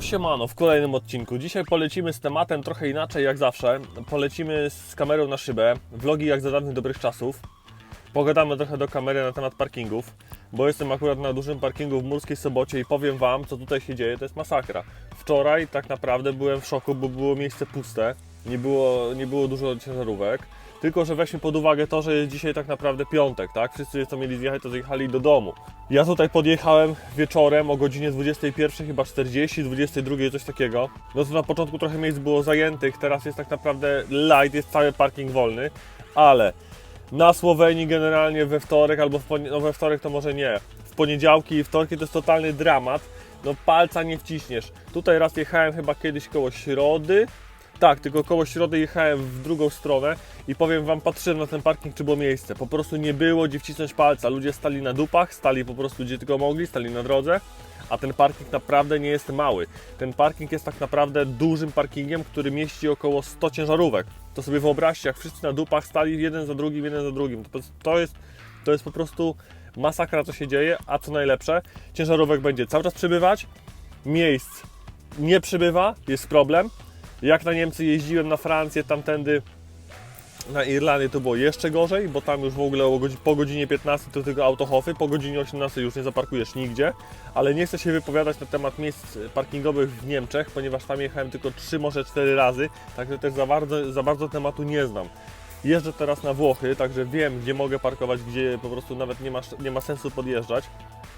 No siemano, w kolejnym odcinku. Dzisiaj polecimy z tematem trochę inaczej jak zawsze. Polecimy z kamerą na szybę, vlogi jak za dawnych dobrych czasów. Pogadamy trochę do kamery na temat parkingów, bo jestem akurat na dużym parkingu w Murskiej Sobocie i powiem Wam, co tutaj się dzieje, to jest masakra. Wczoraj tak naprawdę byłem w szoku, bo było miejsce puste, nie było, nie było dużo ciężarówek. Tylko, że weźmy pod uwagę to, że jest dzisiaj tak naprawdę piątek, tak? Wszyscy, co mieli zjechać, to zjechali do domu. Ja tutaj podjechałem wieczorem o godzinie 21, chyba 40, 22, coś takiego. No to na początku trochę miejsc było zajętych, teraz jest tak naprawdę light, jest cały parking wolny, ale na Słowenii generalnie we wtorek albo w no we wtorek to może nie. W poniedziałki i wtorki to jest totalny dramat. No palca nie wciśniesz. Tutaj raz jechałem chyba kiedyś koło środy. Tak, tylko koło środy jechałem w drugą stronę i powiem wam, patrzyłem na ten parking, czy było miejsce. Po prostu nie było gdzie wcisnąć palca. Ludzie stali na dupach, stali po prostu gdzie tylko mogli, stali na drodze. A ten parking naprawdę nie jest mały. Ten parking jest tak naprawdę dużym parkingiem, który mieści około 100 ciężarówek. To sobie wyobraźcie, jak wszyscy na dupach stali jeden za drugim, jeden za drugim. To, jest, to jest po prostu masakra, co się dzieje. A co najlepsze, ciężarówek będzie cały czas przybywać, miejsc nie przybywa, jest problem. Jak na Niemcy jeździłem na Francję, tamtędy na Irlandię to było jeszcze gorzej, bo tam już w ogóle po godzinie 15 to tylko autohofy, po godzinie 18 już nie zaparkujesz nigdzie, ale nie chcę się wypowiadać na temat miejsc parkingowych w Niemczech, ponieważ tam jechałem tylko 3, może 4 razy, także też za bardzo, za bardzo tematu nie znam. Jeżdżę teraz na Włochy, także wiem, gdzie mogę parkować, gdzie po prostu nawet nie ma, nie ma sensu podjeżdżać.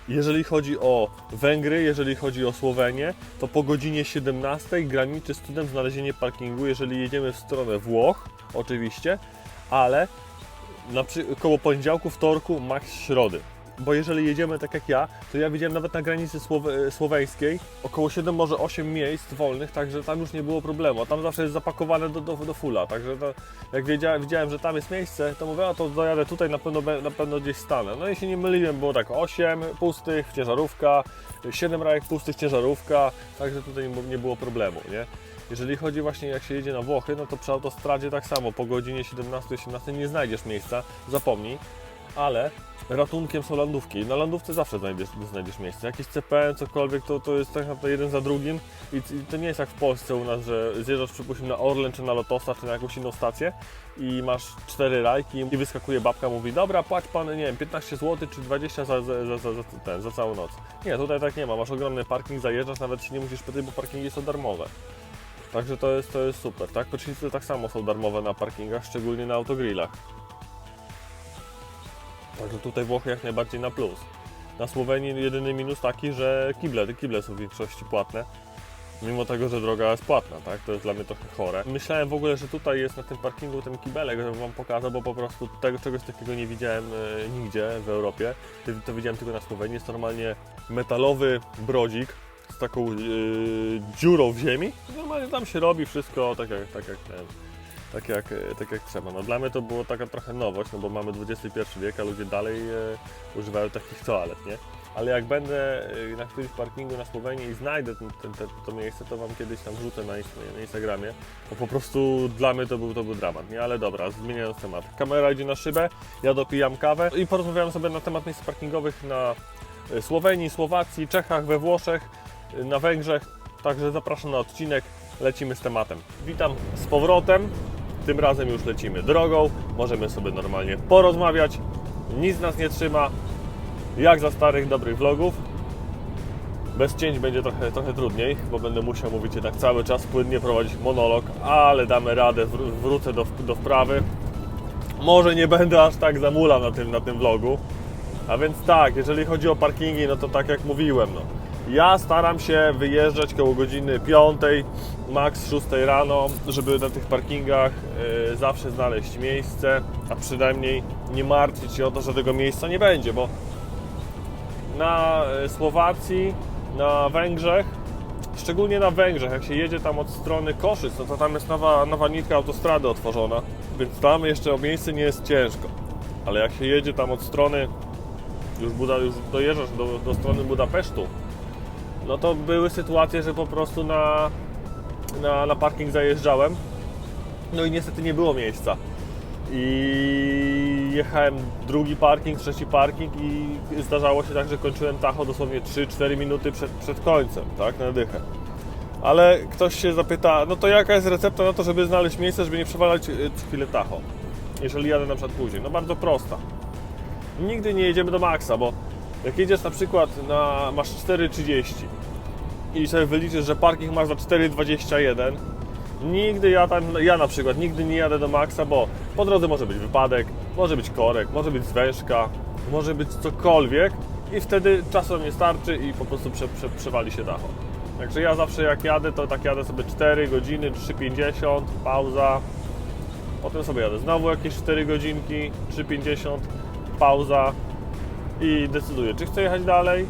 Jeżeli chodzi o Węgry, jeżeli chodzi o Słowenię, to po godzinie 17 graniczy z cudem znalezienie parkingu, jeżeli jedziemy w stronę Włoch, oczywiście, ale na koło poniedziałku, wtorku, max środy. Bo jeżeli jedziemy tak jak ja, to ja widziałem nawet na granicy słowe... słoweńskiej około 7, może 8 miejsc wolnych, także tam już nie było problemu. Tam zawsze jest zapakowane do, do, do fulla, także to, jak wiedziałem, widziałem, że tam jest miejsce, to mówię, to dojadę tutaj, na pewno, na pewno gdzieś stanę. No i się nie myliłem, było tak 8 pustych, ciężarówka, 7 rajek pustych, ciężarówka, także tutaj nie było problemu, nie? Jeżeli chodzi właśnie jak się jedzie na Włochy, no to przy autostradzie tak samo, po godzinie 17-18 nie znajdziesz miejsca, zapomnij, ale ratunkiem są landówki. Na landówce zawsze znajdziesz, znajdziesz miejsce. Jakiś CPN, cokolwiek, to, to jest tak naprawdę jeden za drugim i, i to nie jest jak w Polsce u nas, że zjeżdżasz przypuśćmy na Orlen, czy na Lotosa, czy na jakąś inną stację i masz cztery rajki i wyskakuje babka, mówi dobra, płać pan, nie wiem, 15 zł czy 20 za, za, za, za, za, ten, za całą noc. Nie, tutaj tak nie ma, masz ogromny parking, zajeżdżasz, nawet się nie musisz pytać, bo parkingi są darmowe. Także to jest, to jest super, tak? Pecznice tak samo są darmowe na parkingach, szczególnie na autogrillach. Także tutaj Włochy jak najbardziej na plus. Na Słowenii jedyny minus taki, że kible, kible są w większości płatne. Mimo tego, że droga jest płatna, tak? To jest dla mnie trochę chore. Myślałem w ogóle, że tutaj jest na tym parkingu ten kibelek, żebym wam pokazał, bo po prostu tego, czegoś takiego nie widziałem e, nigdzie w Europie. To, to widziałem tylko na Słowenii. Jest to normalnie metalowy brodzik z taką e, dziurą w ziemi. Normalnie tam się robi wszystko tak jak, tak jak ten tak jak, e, tak jak trzeba. No dla mnie to było taka trochę nowość, no bo mamy XXI wiek, a ludzie dalej e, używają takich toalet, nie? Ale jak będę e, na którymś parkingu na Słowenii i znajdę ten, ten, ten, to miejsce, to Wam kiedyś tam wrzucę na, na Instagramie, bo po prostu dla mnie to był, to był dramat, nie? Ale dobra, zmieniając temat. Kamera idzie na szybę, ja dopijam kawę i porozmawiałem sobie na temat miejsc parkingowych na e, Słowenii, Słowacji, Czechach, we Włoszech, na Węgrzech, także zapraszam na odcinek, lecimy z tematem. Witam z powrotem. Tym razem już lecimy drogą, możemy sobie normalnie porozmawiać, nic nas nie trzyma, jak za starych, dobrych vlogów. Bez cięć będzie trochę, trochę trudniej, bo będę musiał mówić jednak cały czas, płynnie prowadzić monolog, ale damy radę, wró- wrócę do, do wprawy. Może nie będę aż tak zamulał na tym, na tym vlogu. A więc tak, jeżeli chodzi o parkingi, no to tak jak mówiłem, no. Ja staram się wyjeżdżać koło godziny 5, max 6 rano, żeby na tych parkingach e, zawsze znaleźć miejsce, a przynajmniej nie martwić się o to, że tego miejsca nie będzie, bo na e, Słowacji, na Węgrzech, szczególnie na Węgrzech, jak się jedzie tam od strony Koszyc, no to tam jest nowa, nowa nitka autostrady otworzona, więc tam jeszcze o miejsce nie jest ciężko. Ale jak się jedzie tam od strony, już, Buda, już dojeżdżasz do, do strony Budapesztu, no to były sytuacje, że po prostu na, na, na parking zajeżdżałem, no i niestety nie było miejsca. I jechałem drugi parking, trzeci parking i zdarzało się tak, że kończyłem tacho dosłownie 3-4 minuty przed, przed końcem, tak, na dychę. Ale ktoś się zapyta, no to jaka jest recepta na to, żeby znaleźć miejsce, żeby nie przewalać y, chwilę tacho? Jeżeli jadę na przykład później. No bardzo prosta. Nigdy nie jedziemy do maksa, bo jak jedziesz na przykład na, masz 4,30 i sobie wyliczysz, że parking masz za 4,21 Nigdy ja tam, ja na przykład nigdy nie jadę do maksa, bo po drodze może być wypadek, może być korek, może być zwężka, może być cokolwiek i wtedy czasu nie starczy i po prostu prze, prze, przewali się dacho. Także ja zawsze jak jadę, to tak jadę sobie 4 godziny, 3,50, pauza, potem sobie jadę znowu jakieś 4 godzinki, 3,50, pauza i decyduję, czy chcę jechać dalej,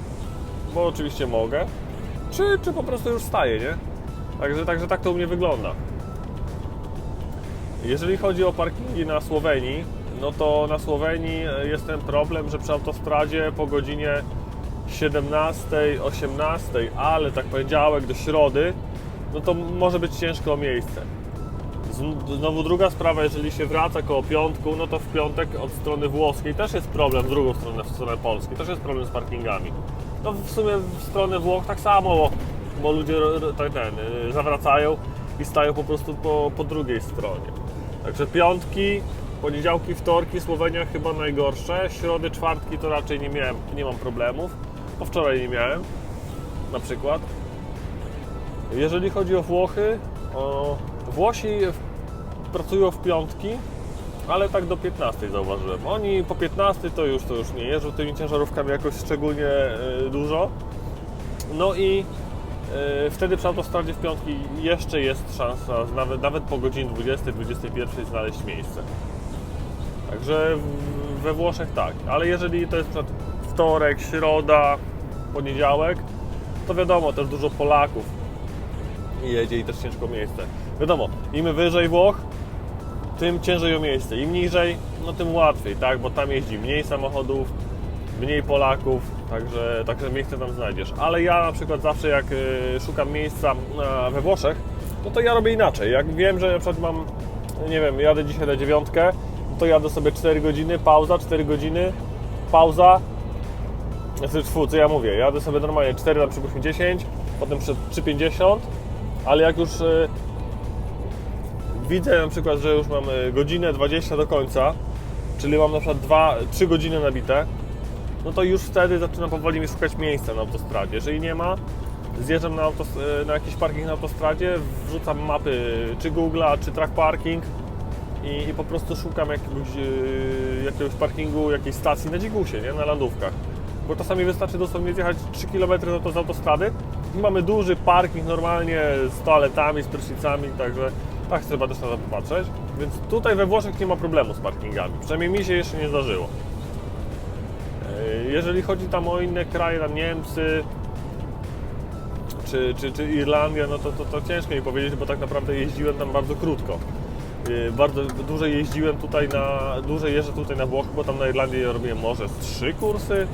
bo oczywiście mogę, czy, czy po prostu już staję, nie? Także, także tak to u mnie wygląda. Jeżeli chodzi o parkingi na Słowenii, no to na Słowenii e, jest ten problem, że przy autostradzie po godzinie 17, 18, ale tak poniedziałek do środy, no to może być ciężko o miejsce. Znowu druga sprawa, jeżeli się wraca koło piątku, no to w piątek od strony włoskiej też jest problem, w drugą stronę, w stronę Polski, też jest problem z parkingami. No w sumie w stronę Włoch tak samo, bo, bo ludzie tak ten, y, zawracają i stają po prostu po, po drugiej stronie. Także piątki, poniedziałki, wtorki, Słowenia chyba najgorsze, środy, czwartki to raczej nie miałem, nie mam problemów, bo wczoraj nie miałem na przykład. Jeżeli chodzi o Włochy, o, Włosi pracują w piątki, ale tak do 15 zauważyłem. Oni po 15 to już, to już nie jeżdżą tymi ciężarówkami jakoś szczególnie e, dużo. No i e, wtedy przy autostradzie w piątki jeszcze jest szansa, nawet, nawet po godzinie 20-21 znaleźć miejsce. Także we Włoszech tak, ale jeżeli to jest wtorek, środa, poniedziałek, to wiadomo, też dużo Polaków jedzie i też ciężko miejsce. Wiadomo, im wyżej Włoch, tym ciężej o miejsce. Im niżej, no tym łatwiej, tak? Bo tam jeździ mniej samochodów, mniej Polaków, także, także miejsce tam znajdziesz. Ale ja na przykład zawsze jak y, szukam miejsca na, we Włoszech, no to ja robię inaczej. Jak wiem, że na przykład mam, nie wiem, jadę dzisiaj na dziewiątkę, to jadę sobie 4 godziny, pauza, 4 godziny, pauza, znaczy, co ja mówię, jadę sobie normalnie 4 na przykład 10, potem przed 3,50, ale jak już y, widzę na przykład, że już mam y, godzinę 20 do końca, czyli mam na przykład 2, 3 godziny nabite, no to już wtedy zaczynam powoli mi szukać miejsca na autostradzie. Jeżeli nie ma, zjeżdżam na, autos, y, na jakiś parking na autostradzie, wrzucam mapy czy Google'a, czy Track Parking i, i po prostu szukam jakiegoś, y, jakiegoś parkingu, jakiejś stacji na dzikusie, nie? na landówkach. Bo czasami wystarczy dosłownie zjechać 3 km no to z autostrady i mamy duży parking normalnie z toaletami, z prysznicami, także tak też na to popatrzeć. Więc tutaj we Włoszech nie ma problemu z parkingami. Przynajmniej mi się jeszcze nie zdarzyło. E, Jeżeli chodzi tam o inne kraje, tam Niemcy czy, czy, czy Irlandia, no to, to, to ciężko mi powiedzieć, bo tak naprawdę jeździłem tam bardzo krótko. E, Bardzo dłużej jeździłem tutaj na, dłużej jeżdżę tutaj na Włochy, bo tam na Irlandii robiłem może trzy kursy,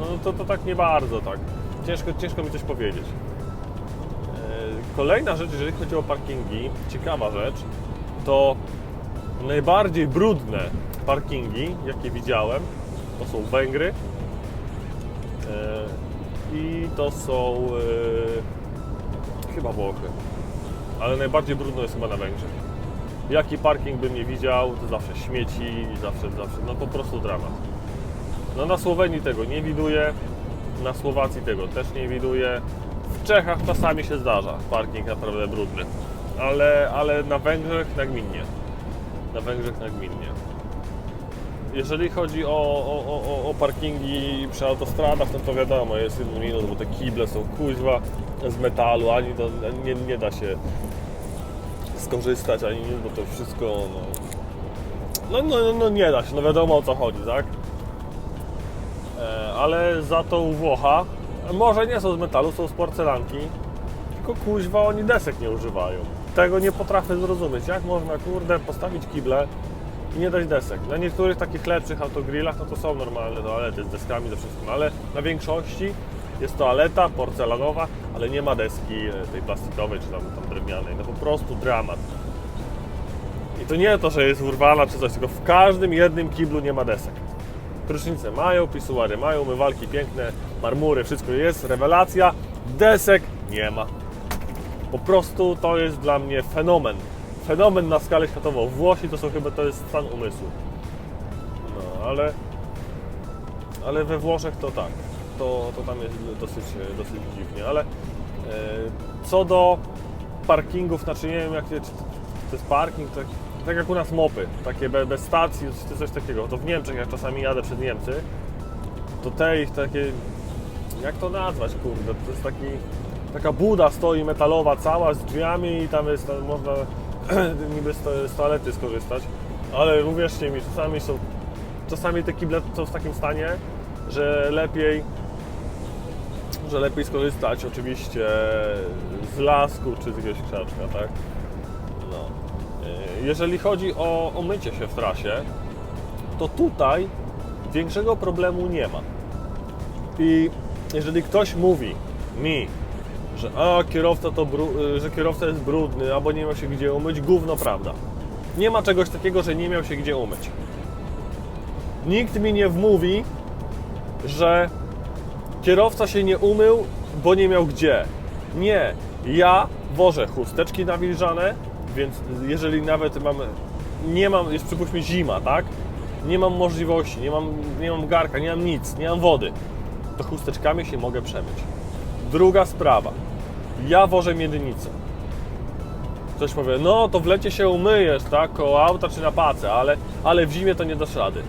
no to, to tak nie bardzo, tak. Ciężko, ciężko mi coś powiedzieć. Kolejna rzecz, jeżeli chodzi o parkingi, ciekawa rzecz, to najbardziej brudne parkingi, jakie widziałem, to są Węgry e, i to są e, chyba Włochy, ale najbardziej brudno jest chyba na Węgrzech. Jaki parking bym nie widział, to zawsze śmieci, zawsze, zawsze, no po prostu dramat. No na Słowenii tego nie widuję, na Słowacji tego też nie widuję. W Czechach czasami się zdarza parking naprawdę brudny, ale, ale na Węgrzech nagminnie. Na Węgrzech nagminnie. Jeżeli chodzi o, o, o, o- parkingi przy autostradach, no to wiadomo, jest jeden minus, bo te kible są kuźwa z metalu, ani to nie, nie da się skorzystać, ani nic, bo to wszystko, no, no, no, no nie da się, no wiadomo o co chodzi, tak? E, ale za to u Włocha może nie są z metalu, są z porcelanki, tylko kuźwa oni desek nie używają. Tego nie potrafię zrozumieć. Jak można, kurde, postawić kible i nie dać desek? Na niektórych takich lepszych autogrillach no to są normalne toalety z deskami, ze wszystkim, ale na większości jest toaleta porcelanowa, ale nie ma deski e, tej plastikowej czy tam, tam drewnianej. No po prostu dramat. I to nie to, że jest urwana czy coś, tylko w każdym jednym kiblu nie ma desek. Prysznice mają, pisuary mają, umywalki piękne, marmury, wszystko jest, rewelacja. Desek nie ma. Po prostu to jest dla mnie fenomen. Fenomen na skalę światową. Włosi to są chyba, to jest stan umysłu. No, ale ale we Włoszech to tak, to, to tam jest dosyć, dosyć dziwnie, ale e, co do parkingów, znaczy nie wiem jak, czy to jest parking, tak, tak jak u nas mopy, takie be, bez stacji, czy coś takiego, to w Niemczech jak czasami jadę przed Niemcy, to te ich takie, jak to nazwać kurde, to jest taki, taka buda stoi metalowa cała z drzwiami i tam jest, tam można niby z toalety skorzystać, ale uwierzcie mi, czasami są czasami te kible są w takim stanie, że lepiej że lepiej skorzystać oczywiście z lasku czy z jakiegoś krzaczka, tak? Jeżeli chodzi o, o mycie się w trasie, to tutaj większego problemu nie ma. I jeżeli ktoś mówi mi, że a kierowca to bru- że kierowca jest brudny albo nie miał się gdzie umyć, gówno prawda. Nie ma czegoś takiego, że nie miał się gdzie umyć. Nikt mi nie wmówi, że kierowca się nie umył, bo nie miał gdzie. Nie. Ja wożę chusteczki nawilżane, więc jeżeli nawet mam, nie mam, jest przypuśćmy zima, tak? Nie mam możliwości, nie mam, nie mam garka, nie mam nic, nie mam wody, to chusteczkami się mogę przemyć. Druga sprawa. Ja wożę miednicę. Ktoś powie, no to w lecie się umyjesz, tak, koło auta czy na pace, ale, ale w zimie to nie dasz rady.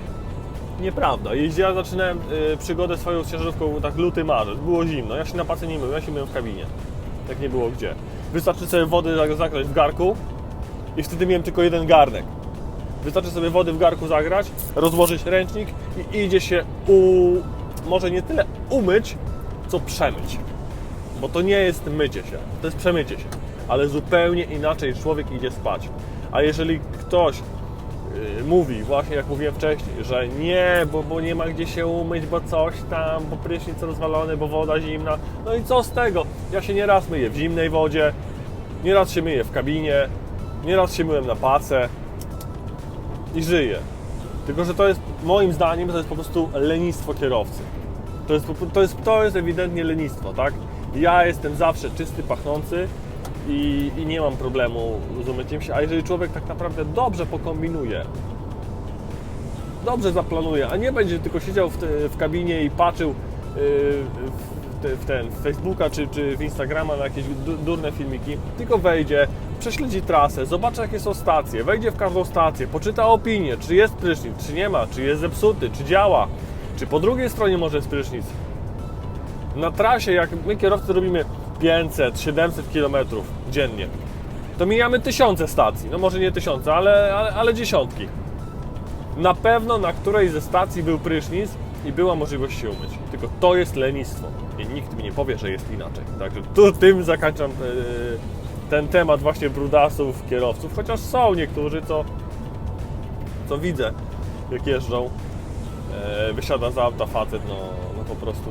Nieprawda. Jeździłem, zaczynałem y, przygodę swoją z ciężarówką tak luty, marzec. Było zimno. Ja się na pace nie myłem, ja się myłem w kabinie. Jak nie było gdzie. Wystarczy sobie wody zag- zagrać w garku i wtedy miałem tylko jeden garnek. Wystarczy sobie wody w garku zagrać, rozłożyć ręcznik i idzie się u... może nie tyle umyć, co przemyć. Bo to nie jest mycie się, to jest przemycie się. Ale zupełnie inaczej człowiek idzie spać. A jeżeli ktoś yy, mówi, właśnie jak mówiłem wcześniej, że nie, bo, bo nie ma gdzie się umyć, bo coś tam, bo prysznic rozwalony, bo woda zimna. No i co z tego? Ja się nieraz myję w zimnej wodzie, nieraz się myję w kabinie, nieraz się myłem na pace i żyję. Tylko, że to jest, moim zdaniem, to jest po prostu lenistwo kierowcy. To jest, to jest, to jest ewidentnie lenistwo, tak? Ja jestem zawsze czysty, pachnący i, i nie mam problemu z umyciem się, a jeżeli człowiek tak naprawdę dobrze pokombinuje, dobrze zaplanuje, a nie będzie tylko siedział w, te, w kabinie i patrzył yy, w, w ten w Facebooka czy, czy w Instagrama na jakieś du- durne filmiki, tylko wejdzie, prześledzi trasę, zobaczy jakie są stacje, wejdzie w każdą stację, poczyta opinię, czy jest prysznic, czy nie ma, czy jest zepsuty, czy działa, czy po drugiej stronie może jest prysznic. Na trasie, jak my kierowcy robimy 500, 700 km dziennie, to mijamy tysiące stacji. No może nie tysiące, ale, ale, ale dziesiątki. Na pewno na której ze stacji był prysznic i była możliwość się umyć. Tylko to jest lenistwo. I nikt mi nie powie, że jest inaczej. Także tu tym zakończam e, ten temat właśnie brudasów, kierowców. Chociaż są niektórzy, co, co widzę, jak jeżdżą. E, wysiada z auta facet, no, no po prostu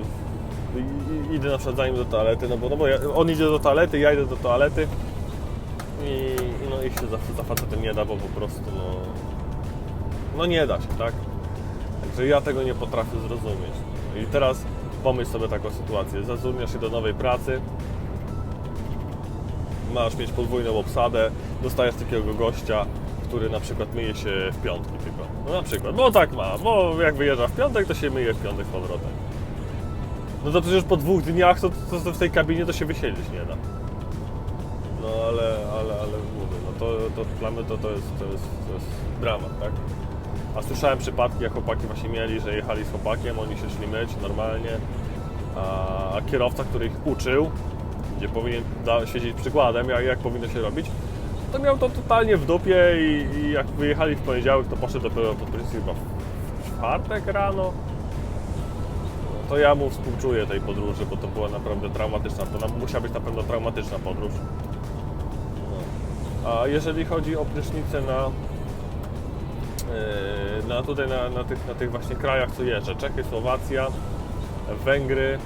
idę na przykład za nim do toalety, no bo, no bo ja, on idzie do toalety, ja idę do toalety i no i się za, za facetem nie da, bo po prostu no, no nie da się, tak? Także ja tego nie potrafię zrozumieć. I teraz pomyśl sobie taką sytuację, zatrudniasz się do nowej pracy, masz mieć podwójną obsadę, dostajesz takiego gościa, który na przykład myje się w piątki tylko. No na przykład, bo tak ma, bo jak wyjeżdża w piątek, to się myje w piątek powrotem. No to przecież po dwóch dniach to, to, to w tej kabinie to się wysiedzieć nie da. No ale, ale, ale mówię, no to, to dla mnie to, to, jest, to, jest, to jest dramat, tak? A słyszałem przypadki, jak chłopaki właśnie mieli, że jechali z chłopakiem, oni się szli myć normalnie, a, kierowca, który ich uczył, gdzie powinien siedzieć przykładem, jak, jak powinno się robić, to miał to totalnie w dupie i, i jak wyjechali w poniedziałek, to poszedł dopiero pod prysznic chyba w czwartek rano. No, to ja mu współczuję tej podróży, bo to była naprawdę traumatyczna, to musiała być na pewno traumatyczna podróż. No. A jeżeli chodzi o prysznicę na, na tutaj na, na, tych, na tych właśnie krajach, co jeżdżę, Czechy, Słowacja, Węgry,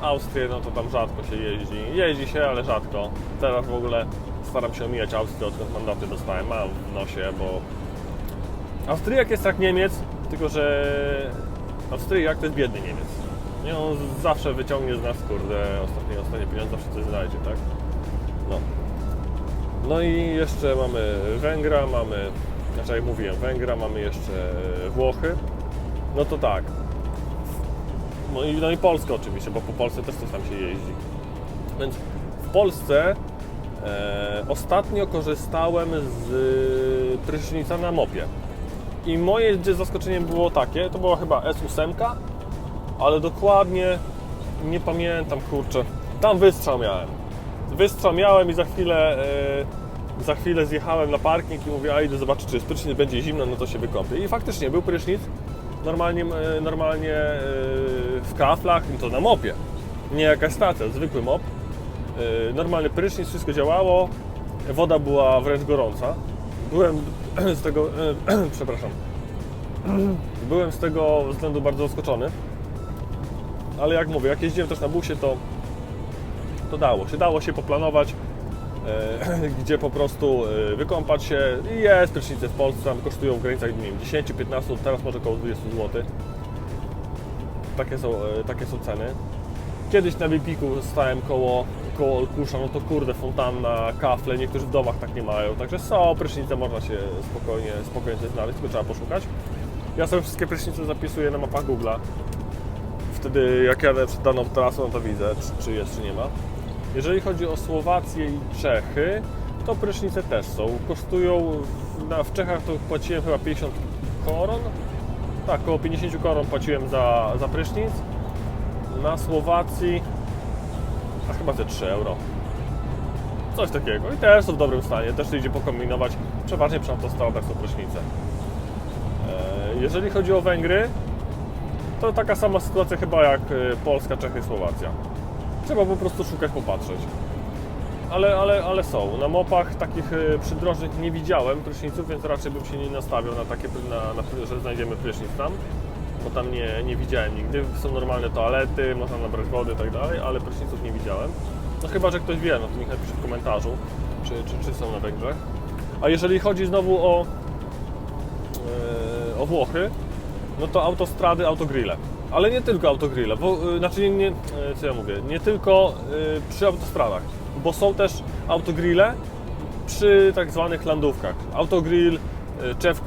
Austrię, no to tam rzadko się jeździ. Jeździ się, ale rzadko. Teraz w ogóle staram się omijać Austrię, odkąd mandaty dostałem. Mam w nosie, bo Austriak jest jak Niemiec, tylko że Austriak to jest biedny Niemiec. Nie, on zawsze wyciągnie z nas, kurde, ostatnie, ostatnie pieniądze, zawsze coś znajdzie, tak? No. No i jeszcze mamy Węgra, mamy, znaczy jak mówiłem, Węgra, mamy jeszcze Włochy. No to tak. No i, no i Polskę oczywiście, bo po Polsce też coś tam się jeździ. Więc w Polsce e, ostatnio korzystałem z y, prysznica na mopie. I moje zaskoczenie było takie, to była chyba S8, ale dokładnie nie pamiętam, kurczę. Tam wystrzał miałem. Wystrzał miałem i za chwilę, e, za chwilę zjechałem na parking i mówię, a idę zobaczyć, czy jest prysznic, będzie zimno, no to się wykąpię. I faktycznie był prysznic, normalnie, e, normalnie e, w kaflach, to na mopie. Nie jakaś stacja, zwykły mop. E, Normalny prysznic, wszystko działało, woda była wręcz gorąca. Byłem z tego, przepraszam, byłem z tego względu bardzo zaskoczony. Ale jak mówię, jak jeździłem też na busie, to, to dało się. Dało się poplanować, gdzie po prostu e, wykąpać się. I Jest prysznice w Polsce, tam kosztują w granicach nie wiem, 10-15, teraz może około 20 zł. Takie są, e, takie są ceny. Kiedyś na Bipiku stałem koło, koło Olkusza, no to kurde, fontanna, kafle, niektórzy w domach tak nie mają. Także są prysznice, można się spokojnie, spokojnie znaleźć, tylko trzeba poszukać. Ja sobie wszystkie prysznice zapisuję na mapach Google'a. Wtedy jak jadę przed daną trasą, no to widzę, czy, czy jest, czy nie ma. Jeżeli chodzi o Słowację i Czechy, to prysznice też są. Kosztują, w, na, w Czechach to płaciłem chyba 50 koron. Tak, około 50 koron płaciłem za, za prysznic. Na Słowacji, a chyba te 3 euro. Coś takiego. I też są w dobrym stanie, też idzie pokombinować. Przeważnie przy autostradach są prysznice. E, Jeżeli chodzi o Węgry, to taka sama sytuacja chyba jak y, Polska, Czechy, Słowacja. Trzeba po prostu szukać, popatrzeć. Ale, ale, ale są. Na mopach takich y, przydrożnych nie widziałem pryszniców, więc raczej bym się nie nastawiał na takie, na, na, że znajdziemy prysznic tam. Bo tam nie, nie widziałem nigdy. Są normalne toalety, można nabrać wody i tak dalej, ale pryszniców nie widziałem. No chyba, że ktoś wie, no to niech napisze w komentarzu, czy, czy, czy są na Węgrzech. A jeżeli chodzi znowu o, yy, o Włochy, no to autostrady, autogrille. Ale nie tylko autogrille, bo, y, znaczy nie, nie, y, co ja mówię, nie tylko y, przy autostradach, bo są też autogrille przy tak zwanych landówkach. Autogrill, y, chef,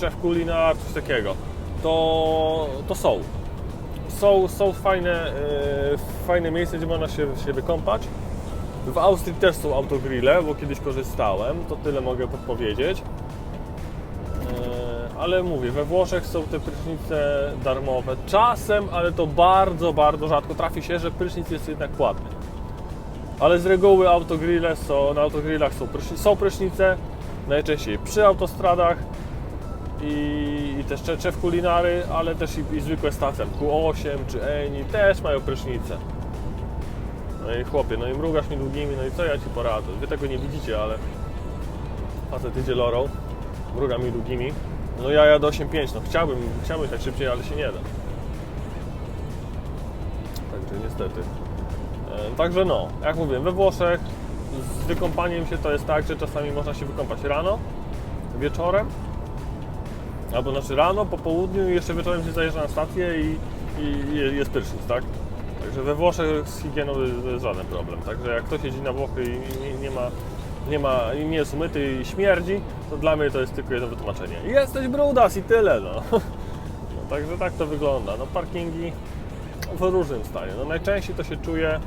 chef kulinar, coś takiego. To, to są. Są, są fajne, y, fajne miejsca, gdzie można się, się wykąpać. W Austrii też są autogrille, bo kiedyś korzystałem, to tyle mogę podpowiedzieć. Ale mówię, we Włoszech są te prysznice darmowe. Czasem, ale to bardzo, bardzo rzadko trafi się, że prysznic jest jednak płatny. Ale z reguły autogrille są, na autogrillach są, prysznic, są prysznice, najczęściej przy autostradach i, i też szef kulinary, ale też i, i zwykłe stacje, Q8 czy Eni też mają prysznice. No i chłopie, no i mrugasz mi długimi, no i co ja Ci poradzę? Wy tego nie widzicie, ale facet idzie lorą, mruga mi długimi. No ja jadę 8.5, no chciałbym, chciałbym tak szybciej, ale się nie da. Także niestety. E, Także no, jak mówiłem, we Włoszech z wykąpaniem się to jest tak, że czasami można się wykąpać rano, wieczorem, albo znaczy rano, po południu i jeszcze wieczorem się zajeżdża na stację i, i jest prysznic, tak? Także we Włoszech z higieną jest żaden problem. Także jak ktoś jeździ na Włochy i nie, nie ma nie ma, nie jest umyty i śmierdzi, to dla mnie to jest tylko jedno wytłumaczenie. Jesteś brudas i tyle, no. no także tak to wygląda. No parkingi w różnym stanie. No najczęściej to się czuje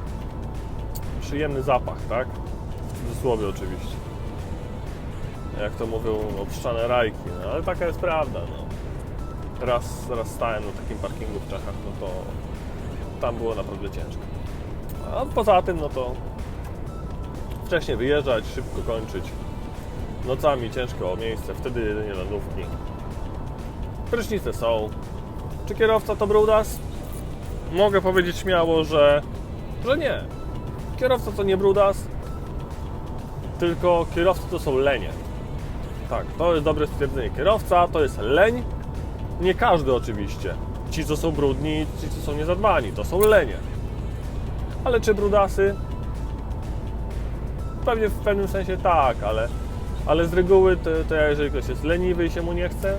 przyjemny zapach, tak? W cudzysłowie oczywiście. Jak to mówią, obszczane rajki, no ale taka jest prawda, no. Raz, raz stałem na takim parkingu w Czechach, no to tam było naprawdę ciężko. A poza tym, no to wcześniej wyjeżdżać, szybko kończyć. Nocami ciężko o miejsce, wtedy jedynie lądówki. Prysznice są. Czy kierowca to brudas? Mogę powiedzieć śmiało, że, że nie. Kierowca to nie brudas, tylko kierowcy to są lenie. Tak, to jest dobre stwierdzenie. Kierowca to jest leń. Nie każdy oczywiście. Ci, co są brudni, ci, co są niezadbani, to są lenie. Ale czy brudasy? Pewnie w pewnym sensie tak, ale, ale z reguły to, to jeżeli ktoś jest leniwy i się mu nie chce,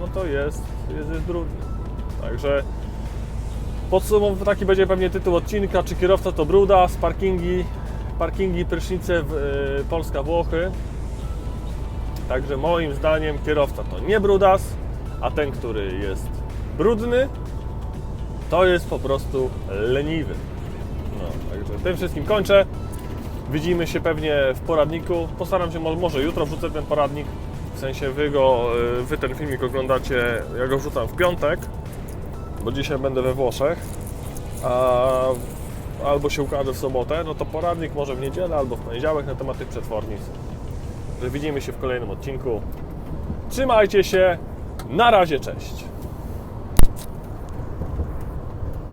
no to jest, jest, jest brudny. Także podsumowując, taki będzie pewnie tytuł odcinka, czy kierowca to bruda z parkingi. parkingi, prysznice w, y, Polska-Włochy. Także moim zdaniem kierowca to nie brudas, a ten, który jest brudny, to jest po prostu leniwy. No, także tym wszystkim kończę. Widzimy się pewnie w poradniku. Postaram się, mo- może jutro wrzucę ten poradnik. W sensie wy go, y, wy ten filmik oglądacie, ja go wrzucam w piątek, bo dzisiaj będę we Włoszech. A albo się ukaże w sobotę, no to poradnik może w niedzielę albo w poniedziałek na temat tych przetwornic. Widzimy się w kolejnym odcinku. Trzymajcie się. Na razie, cześć.